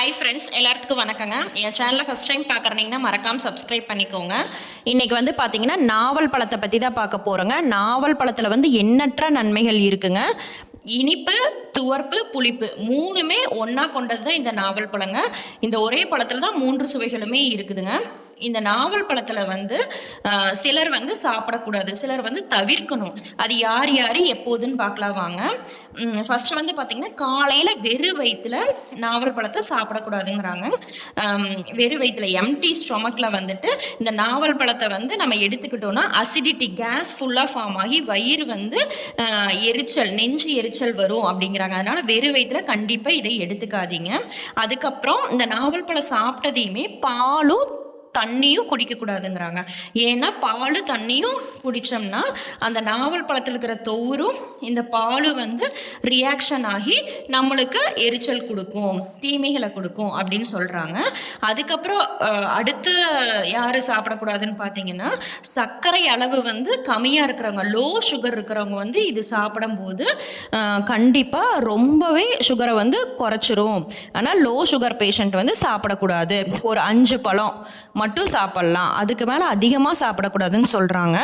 Hi friends எல்லாத்துக்கும் வணக்கங்க. என் சேனலை ஃபஸ்ட் டைம் பார்க்குறீங்கன்னா மறக்காமல் சப்ஸ்கிரைப் பண்ணிக்கோங்க. இன்றைக்கி வந்து பார்த்தீங்கன்னா நாவல் பழத்தை பற்றி தான் பார்க்க போகிறோங்க நாவல் பழத்தில் வந்து எண்ணற்ற நன்மைகள் இருக்குங்க. இனிப்பு துவர்ப்பு புளிப்பு மூணுமே ஒன்றா கொண்டது தான் இந்த நாவல் பழங்க. இந்த ஒரே பழத்தில் தான் மூன்று சுவைகளுமே இருக்குதுங்க. இந்த நாவல் பழத்தில் வந்து சிலர் வந்து சாப்பிடக்கூடாது சிலர் வந்து தவிர்க்கணும். அது யார் யார் எப்போதுன்னு பார்க்கலாம் வாங்க. ஃபஸ்ட்டு வந்து பார்த்திங்கன்னா காலையில் வெறு வயிற்றுல நாவல் பழத்தை சாப்பிடக்கூடாதுங்கிறாங்க. வெறு வயிற்றுல எம்டி ஸ்டொமக்கில் வந்துட்டு இந்த நாவல் பழத்தை வந்து நம்ம எடுத்துக்கிட்டோம்னா அசிடிட்டி கேஸ் ஃபுல்லாக ஃபார்ம் ஆகி வயிறு வந்து எரிச்சல் நெஞ்சு எரிச்சல் வரும் அப்படிங்கிறாங்க. அதனால் வெறு வயிற்றுல கண்டிப்பாக இதை எடுத்துக்காதீங்க. அதுக்கப்புறம் இந்த நாவல் பழம் சாப்பிட்டதையுமே பாலும் தண்ணியும் குடிக்கக்கூடாதுங்கிறாங்க. ஏன்னா பால் தண்ணியும் குடித்தோம்னா அந்த நாவல் பழத்தில் இருக்கிற தொவரும் இந்த பால் வந்து ரியாக்ஷன் ஆகி நம்மளுக்கு எரிச்சல் கொடுக்கும் தீமைகளை கொடுக்கும் அப்படின்னு சொல்கிறாங்க அதுக்கப்புறம் அடுத்து யார் சாப்பிடக்கூடாதுன்னு பார்த்தீங்கன்னா சர்க்கரை அளவு வந்து கம்மியாக இருக்கிறவங்க லோ சுகர் இருக்கிறவங்க வந்து இது சாப்பிடும்போது கண்டிப்பாக ரொம்பவே சுகரை வந்து குறைச்சிரும். ஆனால் லோ சுகர் பேஷண்ட் வந்து சாப்பிடக்கூடாது. ஒரு அஞ்சு பழம் மட்டும் சாப்பிட்லாம். அதுக்கு மேலே அதிகமாக சாப்பிடக்கூடாதுன்னு சொல்கிறாங்க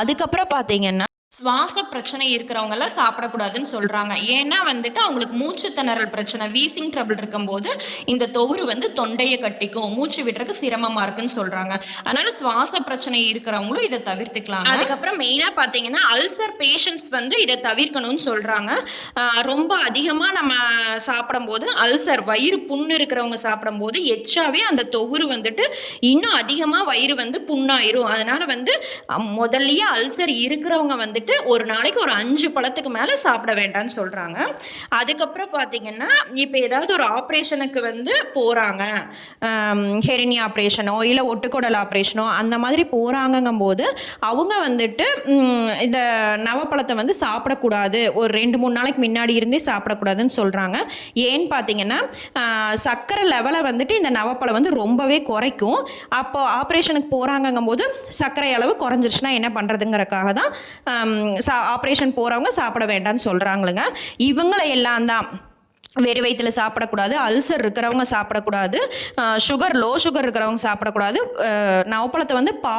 அதுக்கப்புறம் பார்த்தீங்கன்னா சுவாச பிரச்சனை இருக்கிறவங்கெல்லாம் சாப்பிடக்கூடாதுன்னு சொல்கிறாங்க ஏன்னா வந்துட்டு அவங்களுக்கு மூச்சு திணறல் பிரச்சனை வீசிங் ட்ரபிள் இருக்கும்போது இந்த தொகுறு வந்து தொண்டையை கட்டிக்கும் மூச்சு விடுறதுக்கு சிரமமாக இருக்குன்னு சொல்கிறாங்க அதனால சுவாச பிரச்சனை இருக்கிறவங்களும் இதை தவிர்த்துக்கலாம் அதுக்கப்புறம் மெயினாக பார்த்தீங்கன்னா அல்சர் பேஷண்ட்ஸ் வந்து இதை தவிர்க்கணும்னு சொல்கிறாங்க ரொம்ப அதிகமாக நம்ம சாப்பிடும்போது அல்சர் வயிறு புண்ணு இருக்கிறவங்க சாப்பிடும்போது எச்சாவே அந்த தொகுறு வந்துட்டு இன்னும் அதிகமாக வயிறு வந்து புண்ணாயிரும். அதனால வந்து முதல்லயே அல்சர் இருக்கிறவங்க வந்துட்டு வந்துட்டு ஒரு நாளைக்கு ஒரு அஞ்சு பழத்துக்கு மேலே சாப்பிட வேண்டாம்னு சொல்கிறாங்க அதுக்கப்புறம் பார்த்தீங்கன்னா இப்போ ஏதாவது ஒரு ஆப்ரேஷனுக்கு வந்து போகிறாங்க ஹெரினி ஆப்ரேஷனோ இல்லை ஒட்டுக்குடல் ஆப்ரேஷனோ அந்த மாதிரி போகிறாங்கங்கும் போது அவங்க வந்துட்டு இந்த நவப்பழத்தை வந்து சாப்பிடக்கூடாது. ஒரு ரெண்டு மூணு நாளைக்கு முன்னாடி இருந்தே சாப்பிடக்கூடாதுன்னு சொல்கிறாங்க ஏன்னு பார்த்தீங்கன்னா சர்க்கரை லெவலை வந்துட்டு இந்த நவப்பழம் வந்து ரொம்பவே குறைக்கும். அப்போது ஆப்ரேஷனுக்கு போகிறாங்கங்கும் போது சர்க்கரை அளவு குறைஞ்சிருச்சுன்னா என்ன பண்ணுறதுங்கிறக்காக தான் சா ஆப்ரேஷன் போகிறவங்க சாப்பிட வேண்டாம்னு சொல்கிறாங்களுங்க இவங்களை எல்லாம் தான் வெறு வயிற்றுல சாப்பிடக்கூடாது அல்சர் இருக்கிறவங்க சாப்பிடக்கூடாது சுகர் லோ சுகர் இருக்கிறவங்க சாப்பிடக்கூடாது. நவப்பழத்தை வந்து பா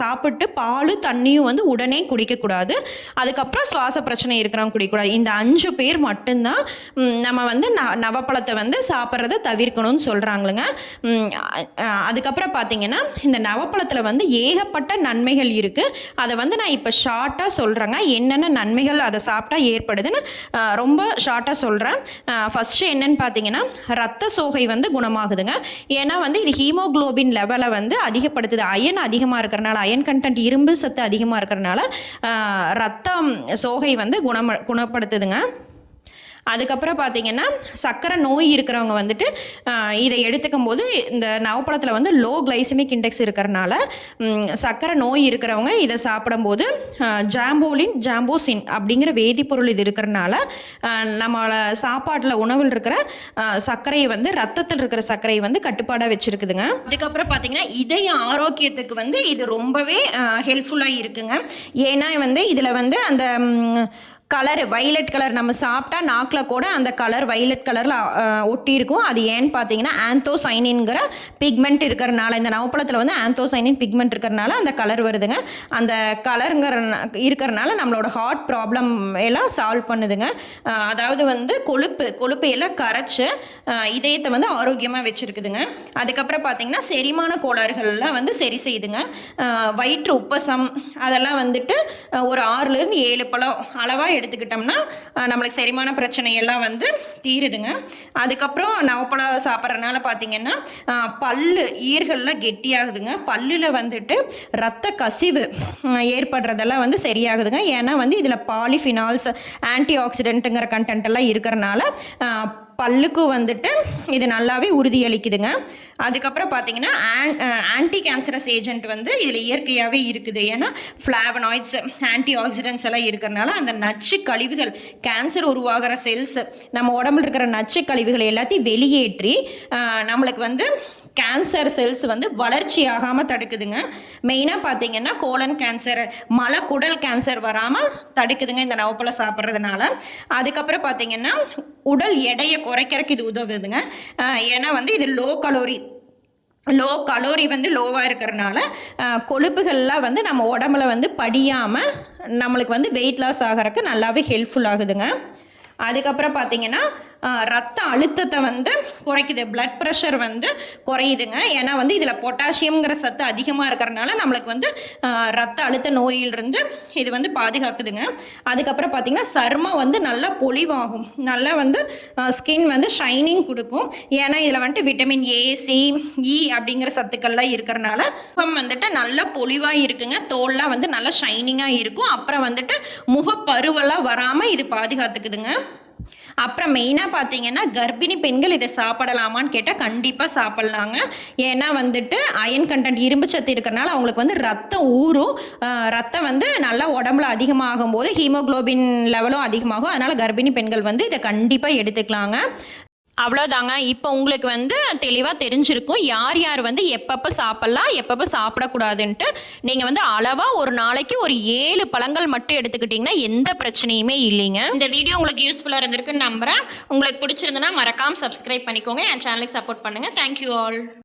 சாப்பிட்டு பால் தண்ணியும் வந்து உடனே குடிக்கக்கூடாது. அதுக்கப்புறம் சுவாச பிரச்சனை இருக்கிறவங்க குடிக்கக்கூடாது. இந்த அஞ்சு பேர் மட்டும்தான் நம்ம வந்து ந நவப்பழத்தை வந்து சாப்பிட்றத தவிர்க்கணும்னு சொல்கிறாங்களுங்க அதுக்கப்புறம் பார்த்தீங்கன்னா இந்த நவப்பழத்தில் வந்து ஏகப்பட்ட நன்மைகள் இருக்குது அதை வந்து நான் இப்போ ஷார்ட்டாக சொல்கிறேங்க என்னென்ன நன்மைகள் அதை சாப்பிட்டா ஏற்படுதுன்னு ரொம்ப ஷார்ட்டாக சொல்கிறேன் ஃபஸ்ட்டு என்னன்னு பார்த்தீங்கன்னா ரத்த சோகை வந்து குணமாகுதுங்க. ஏன்னா வந்து இது ஹீமோகுளோபின் லெவலை வந்து அதிகப்படுத்துது. அயன் அதிகமாக இருக்கிறனால அயன் கண்டென்ட் இரும்பு சத்து அதிகமாக இருக்கிறனால ரத்தம் சோகை வந்து குணம குணப்படுத்துதுங்க. அதுக்கப்புறம் பார்த்தீங்கன்னா சர்க்கரை நோய் இருக்கிறவங்க வந்துட்டு இதை எடுத்துக்கும் போது இந்த நவப்பழத்தில் வந்து லோ கிளைசமிக் இண்டெக்ஸ் இருக்கிறனால சர்க்கரை நோய் இருக்கிறவங்க இதை சாப்பிடும்போது ஜாம்போலின் ஜாம்போசின் அப்படிங்கிற வேதிப்பொருள் இது இருக்கிறனால ஆஹ், நம்மள சாப்பாட்டில் உணவில் இருக்கிற சர்க்கரையை வந்து ரத்தத்தில் இருக்கிற சர்க்கரையை வந்து கட்டுப்பாடாக வச்சுருக்குதுங்க. அதுக்கப்புறம் பார்த்தீங்கன்னா இதய ஆரோக்கியத்துக்கு வந்து இது ரொம்பவே ஹெல்ப்ஃபுல்லாக இருக்குங்க. ஏன்னா வந்து இதில் வந்து அந்த கலர் வைலட் கலர் நம்ம சாப்பிட்டா நாக்கில் கூட அந்த கலர் வைலட் கலரில் ஒட்டியிருக்கும். அது ஏன்னு பார்த்தீங்கன்னா ஆந்தோசைனின்கிற பிக்மெண்ட் இருக்கிறனால இந்த நவப்பழத்தில் வந்து ஆந்தோசைனின் பிக்மெண்ட் இருக்கிறனால அந்த கலர் வருதுங்க. அந்த கலருங்கிற இருக்கிறனால நம்மளோட ஹார்ட் ப்ராப்ளம் எல்லாம் சால்வ் பண்ணுதுங்க. அதாவது வந்து கொழுப்பு கொழுப்பு எல்லாம் கரைச்சி இதயத்தை வந்து ஆரோக்கியமாக வச்சுருக்குதுங்க. அதுக்கப்புறம் பார்த்தீங்கன்னா செரிமான கோளாறுகள்லாம் வந்து சரி செய்யுதுங்க. வயிற்று உப்பசம் அதெல்லாம் வந்துட்டு ஒரு ஆறுலேருந்து ஏழு பழம் அளவாக எடுத்துக்கிட்டோம்னா நம்மளுக்கு செரிமான பிரச்சனை எல்லாம் வந்து தீருதுங்க. அதுக்கப்புறம் நவப்பழம் சாப்பிட்றதுனால பார்த்தீங்கன்னா பல்லு ஈர்கள்லாம் கெட்டியாகுதுங்க. பல்லில் வந்துட்டு ரத்த கசிவு ஏற்படுறதெல்லாம் வந்து சரியாகுதுங்க. ஏன்னா வந்து இதில் பாலிஃபினால்ஸ் ஆன்டி ஆக்சிடென்ட்டுங்கிற கண்டென்ட் எல்லாம் இருக்கிறனால பல்லுக்கு பல்லுக்கும் வந்துட்டு இது நல்லாவே உறுதியளிக்குதுங்க. அதுக்கப்புறம் பார்த்தீங்கன்னா ஆன் ஆன்டி கேன்சரஸ் ஏஜென்ட் வந்து இதில் இயற்கையாகவே இருக்குது. ஏன்னா ஃப்ளாவனாய்ட்ஸ் ஆன்டி ஆக்சிடென்ட்ஸ் எல்லாம் இருக்கிறனால அந்த நச்சு கழிவுகள் கேன்சர் உருவாகிற செல்ஸ் நம்ம உடம்புல இருக்கிற நச்சு கழிவுகளை எல்லாத்தையும் வெளியேற்றி நம்மளுக்கு வந்து கேன்சர் செல்ஸ் வந்து வளர்ச்சி ஆகாமல் தடுக்குதுங்க மெயினாக பார்த்தீங்கன்னா கோலன் கேன்சர் மலக்குடல் கேன்சர் வராமல் தடுக்குதுங்க இந்த நவப்பழம் சாப்பிட்றதுனால. அதுக்கப்புறம் பார்த்தீங்கன்னா உடல் எடையை குறைக்கிறதுக்கு இது உதவுதுங்க. ஏன்னா வந்து இது லோ கலோரி லோ கலோரி வந்து லோவாக இருக்கிறனால கொழுப்புகள்லாம் வந்து நம்ம உடம்புல வந்து படியாமல் நம்மளுக்கு வந்து வெயிட் லாஸ் ஆகிறதுக்கு நல்லாவே ஹெல்ப்ஃபுல் ஆகுதுங்க. அதுக்கப்புறம் பார்த்தீங்கன்னா ரத்த அழுத்தத்தை வந்து குறைக்குது. பிளட் ப்ரெஷர் வந்து குறையுதுங்க. ஏன்னா வந்து இதில் பொட்டாசியம்ங்கிற சத்து அதிகமாக இருக்கிறனால நம்மளுக்கு வந்து ரத்த அழுத்த நோயிலிருந்து இது வந்து பாதுகாக்குதுங்க. அதுக்கப்புறம் பார்த்தீங்கன்னா சருமம் வந்து நல்லா பொலிவாகும். நல்லா வந்து ஸ்கின் வந்து ஷைனிங் கொடுக்கும். ஏன்னா இதில் வந்துட்டு விட்டமின் ஏ சி இ அப்படிங்கிற சத்துக்கள்லாம் இருக்கிறனால முகம் வந்துட்டு நல்லா பொலிவாக இருக்குங்க. தோல்லாம் வந்து நல்லா ஷைனிங்காக இருக்கும். அப்புறம் வந்துட்டு முகப்பருவெல்லாம் வராமல் இது பாதுகாத்துக்குதுங்க. அப்புறம் மெயினாக பார்த்தீங்கன்னா கர்ப்பிணி பெண்கள் இதை சாப்பிடலாமான்னு கேட்டால் கண்டிப்பாக சாப்பிட்லாங்க. ஏன்னா வந்துட்டு அயன் கண்டென்ட் இரும்பு சத்து இருக்கிறனால அவங்களுக்கு வந்து ரத்தம் ஊறும். ரத்தம் வந்து நல்லா உடம்புல அதிகமாகும் போது ஹீமோகுளோபின் லெவலும் அதிகமாகும். அதனால் கர்ப்பிணி பெண்கள் வந்து இதை கண்டிப்பாக எடுத்துக்கலாங்க. அவ்வளோதாங்க இப்போ உங்களுக்கு வந்து தெளிவாக தெரிஞ்சிருக்கும். யார் யார் வந்து எப்பப்போ சாப்பிட்லாம் எப்பப்போ சாப்பிடக்கூடாதுன்ட்டு நீங்கள் வந்து அளவாக ஒரு நாளைக்கு ஒரு ஏழு பழங்கள் மட்டும் எடுத்துக்கிட்டிங்கன்னா எந்த பிரச்சனையுமே இல்லைங்க. இந்த வீடியோ உங்களுக்கு யூஸ்ஃபுல்லாக இருந்திருக்குன்னு நம்புகிறேன் உங்களுக்கு பிடிச்சிருந்துன்னா மறக்காமல் சப்ஸ்கிரைப் பண்ணிக்கோங்க. என் சேனலுக்கு சப்போர்ட் பண்ணுங்கள் தேங்க்யூ ஆல்